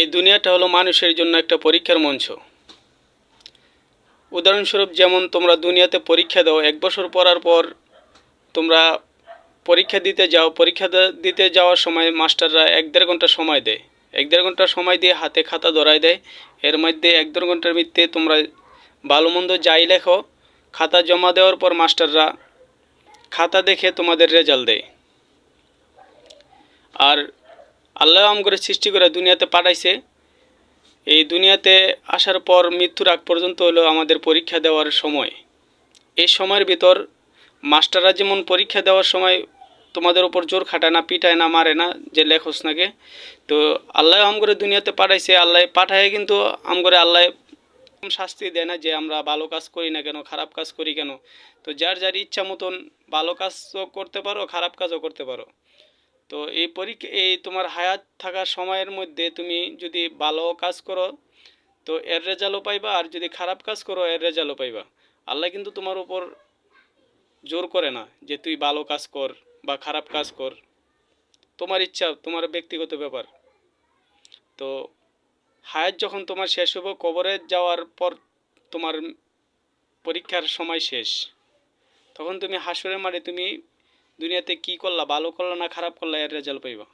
এই দুনিয়াটা হলো মানুষের জন্য একটা পরীক্ষার মঞ্চ। উদাহরণস্বরূপ যেমন তোমরা দুনিয়াতে পরীক্ষা দাও, এক বছর পড়ার পর তোমরা পরীক্ষা দিতে যাও, পরীক্ষা দিতে যাওয়ার সময় মাস্টাররা এক দেড় ঘণ্টা সময় দেয়। এক দেড় ঘণ্টা সময় দিয়ে হাতে খাতা ধরায় দেয়। এর মধ্যে এক দেড় ঘণ্টার মধ্যে তোমরা ভালো মন্দ যাই লেখো, খাতা জমা দেওয়ার পর মাস্টাররা খাতা দেখে তোমাদের রেজাল্ট দেয়। আর আল্লাহ করে সৃষ্টি করে দুনিয়াতে পাঠাইছে। এই দুনিয়াতে আসার পর মৃত্যুর আগ পর্যন্ত হলো আমাদের পরীক্ষা দেওয়ার সময়। এই সময়ের ভিতর মাস্টাররা যেমন পরীক্ষা দেওয়ার সময় তোমাদের ওপর জোর খাটায় না, পিটায় না, মারে না, যে লেখোস নাকে তো আল্লাহ করে দুনিয়াতে পাঠাইছে। আল্লাহ পাঠায় কিন্তু আম করে আল্লাহ শাস্তি দেয় না যে আমরা ভালো কাজ করি না কেন, খারাপ কাজ করি কেন। তো যার যার ইচ্ছা মতন ভালো কাজও করতে পারো, খারাপ কাজও করতে পারো। তো এই পরীক্ষা, এই তোমার হায়াত থাকার সময়ের মধ্যে তুমি যদি ভালো কাজ করো, তো এর রেজাল্টও পাইবা, আর যদি খারাপ কাজ করো, এর রেজাল্টও পাইবা। আল্লাহ কিন্তু তোমার উপর জোর করে না যে তুই ভালো কাজ কর বা খারাপ কাজ কর। তোমার ইচ্ছা, তোমার ব্যক্তিগত ব্যাপার। তো হায়াত যখন তোমার শেষ হব কবরে যাওয়ার পর তোমার পরীক্ষার সময় শেষ। তখন তুমি হাসুরের মারে তুমি দুনিয়াতে কি করলা ভালো করলা না খারাপ করলা এর রেজাল্ট পাইবা।